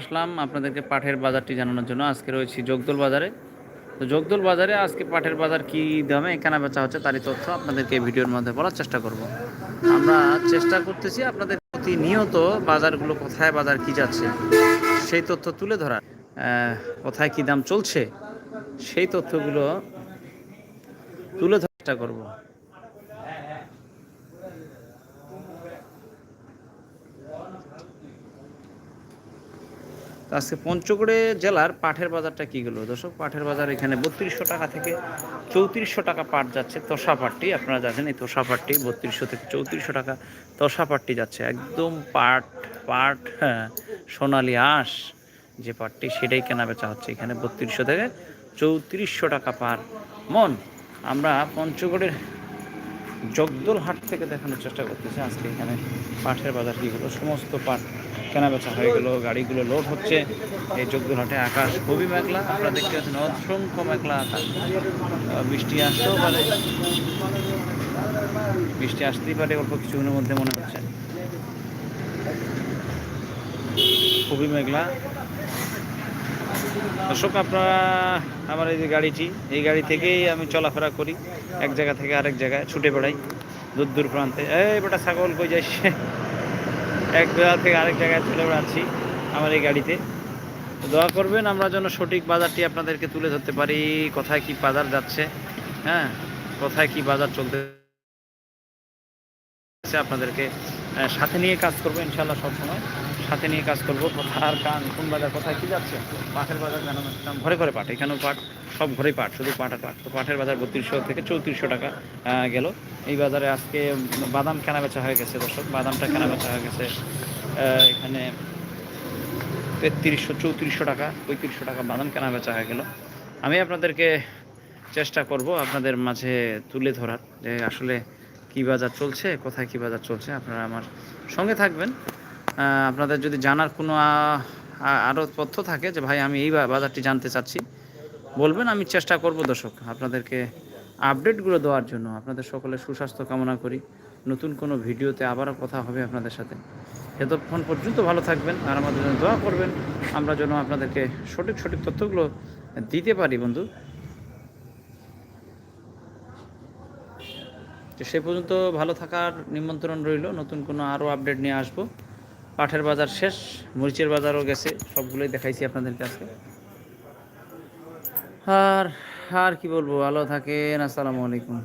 আসলাম আপনাদেরকে পাঠের বাজারটি জানানোর জন্য। আজকে রয়েছি জগদল বাজারে। তো জগদল বাজারে আজকে পাঠের বাজার কি দামে, কেনা বেচা হচ্ছে তারই তথ্য আপনাদেরকে ভিডিওর মধ্যে বলার চেষ্টা করব। আমরা চেষ্টা করতেছি আপনাদের প্রতিনিয়ত বাজারগুলো কোথায়, বাজার কি যাচ্ছে, সেই তথ্য তুলে ধরার। কোথায় কি দাম চলছে, সেই তথ্যগুলো তুলে ধরার চেষ্টা করব। আজকে পঞ্চগড়ে জেলার পাঠের বাজারটা কি গেল? দর্শক পাঠের বাজার এখানে বত্রিশশো টাকা থেকে চৌত্রিশশো টাকা পাট যাচ্ছে তোষা পাটটি আপনারা জানেন এই তোষা পাটটি বত্রিশশো থেকে চৌত্রিশশো টাকা তোষা পাটটি যাচ্ছে। একদম পাট পাট হ্যাঁ, সোনালি আঁশ যে পাটটি সেটাই কেনা বেচা হচ্ছে এখানে বত্রিশশো থেকে চৌত্রিশশো টাকা পার মন। আমরা পঞ্চগড়ের জগদল হাট থেকে দেখানোর চেষ্টা করতেছি আজকে এখানে পাটের বাজার কী কীগুলো সমস্ত পাট কেনা বেচা হয়ে গেল, গাড়িগুলো লোড হচ্ছে। এই হাটে আকাশ খুবই মেঘলা, আপনারা দেখতে পাচ্ছেন অসংখ্য মেঘলা আকাশ। বৃষ্টি আসতেও পারে। বৃষ্টি আসতেই পারে, অল্প কিছুক্ষণের মধ্যে মনে হচ্ছে। খুবই মেঘলা। দর্শক, আপনারা আমার এই যে গাড়িটি, এই গাড়ি থেকেই আমি চলাফেরা করি। এক জায়গা থেকে আরেক জায়গায় ছুটে বেড়াই দূর দূর প্রান্তে। এই বেটা ছাগল কই যাইস এক জায়গা থেকে আরেক জায়গায় চলে বেড়াচ্ছি আমার এই গাড়িতে। দোয়া করবেন, আমরা যেন সঠিক বাজারটি আপনাদেরকে তুলে ধরতে পারি, কোথায় কি বাজার যাচ্ছে হ্যাঁ? কোথায় কি বাজার চলতে আপনাদেরকে সাথে নিয়ে কাজ করব ইনশাল্লাহ সবসময়। সাথে নিয়ে কাজ করব। কোথার কান, কোন বাজার, কোথায় কী যাচ্ছে? পাটের বাজার জানানো ঘরে ঘরে পাট। এখানেও পাট, সব ঘরেই পাট, শুধু পাট আর তো পাটের বাজার বত্রিশশো থেকে চৌত্রিশশো টাকা গেল। এই বাজারে আজকে বাদাম কেনা বেচা হয়ে গেছে দর্শক। বাদামটা কেনা বেচা হয়ে গেছে এখানে তেত্রিশশো, চৌত্রিশশো টাকা, পঁয়ত্রিশশো টাকা বাদাম কেনা বেচা হয়ে গেল। আমি আপনাদেরকে চেষ্টা করব আপনাদের মাঝে তুলে ধরার, যে আসলে কী বাজার চলছে, কোথায় কী বাজার চলছে, আপনারা আমার সঙ্গে থাকবেন। আপনাদের যদি জানার কোনো আরও তথ্য থাকে যে ভাই আমি এই বাজারটি জানতে চাচ্ছি, বলবেন, আমি চেষ্টা করব দর্শক আপনাদেরকে আপডেটগুলো দেওয়ার জন্য। আপনাদের সকলের সুস্বাস্থ্য কামনা করি। নতুন কোনো ভিডিওতে আবারও কথা হবে আপনাদের সাথে। এতক্ষণ পর্যন্ত ভালো থাকবেন আর আমাদের জন্য দোয়া করবেন। আমরা যেন আপনাদেরকে সঠিক সঠিক তথ্যগুলো দিতে পারি, বন্ধু। তো সে পর্যন্ত ভালো থাকার নিমন্ত্রণ রইল। নতুন কোনো আরও আপডেট নিয়ে আসব। পাঠের বাজার শেষ, মরিচের বাজারও গেছে, সবগুলোই দেখাইছি আপনাদের কাছে আর আর কি বলব? ভালো থাকেন, আসসালামু আলাইকুম।